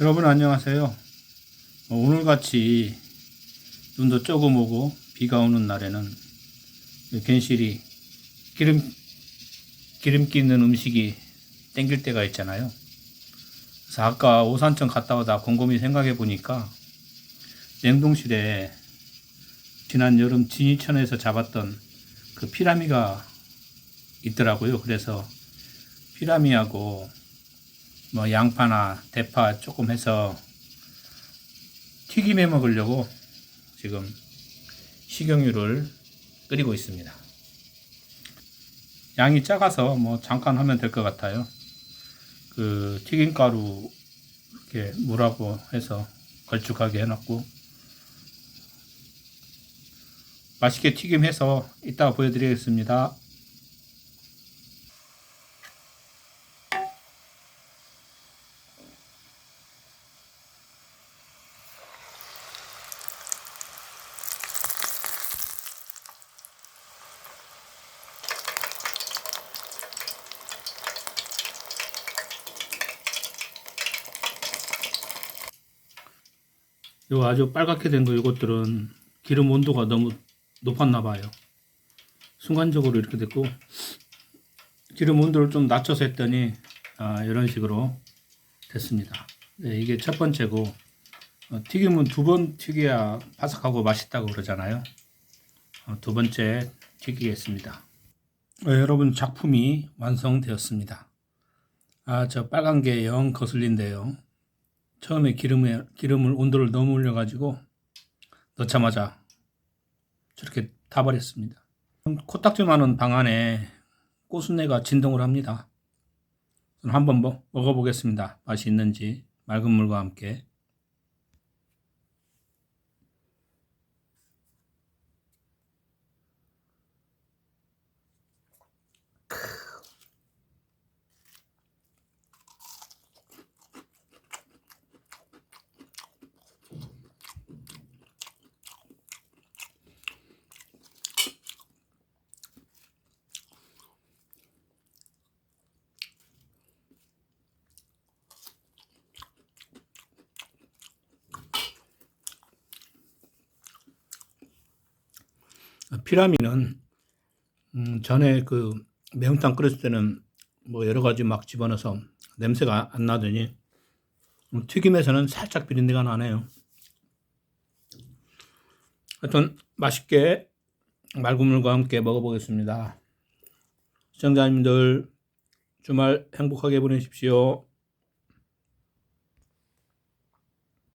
여러분 안녕하세요. 어, 오늘같이 눈도 조금 오고 비가 오는 날에는 괜시리 기름 기름기 있는 음식이 땡길 때가 있잖아요. 그래서 아까 오산천 갔다 오다 곰곰이 생각해 보니까 냉동실에 지난 여름 진이천에서 잡았던 그 피라미가 있더라고요. 그래서 피라미하고 뭐 양파나 대파 조금 해서 튀김해 먹으려고 지금 식용유를 끓이고 있습니다. 양이 작아서 뭐 잠깐 하면 될 것 같아요. 그 튀김가루 이렇게 물하고 해서 걸쭉하게 해놨고 맛있게 튀김해서 이따가 보여드리겠습니다. 요 아주 빨갛게 된 거 이것들은 기름 온도가 너무 높았나 봐요. 순간적으로 이렇게 됐고 기름 온도를 좀 낮춰서 했더니 아, 이런 식으로 됐습니다. 네, 이게 첫 번째고 어, 튀김은 두 번 튀겨야 바삭하고 맛있다고 그러잖아요. 어, 두 번째 튀기겠습니다. 어, 여러분 작품이 완성되었습니다. 아, 저 빨간 게 영 거슬린데요. 처음에 기름에 기름을 온도를 너무 올려 가지고 넣자마자 저렇게 타버렸습니다. 코딱지만한 방 안에 꽃순내가 진동을 합니다. 한번 먹- 먹어보겠습니다. 맛이 있는지 맑은 물과 함께. 피라미는 음, 전에 그 매운탕 끓였을 때는 뭐 여러 가지 막 집어넣어서 냄새가 안 나더니 음, 튀김에서는 살짝 비린내가 나네요. 하여튼 맛있게 맑은 물과 함께 먹어보겠습니다. 시청자님들 주말 행복하게 보내십시오.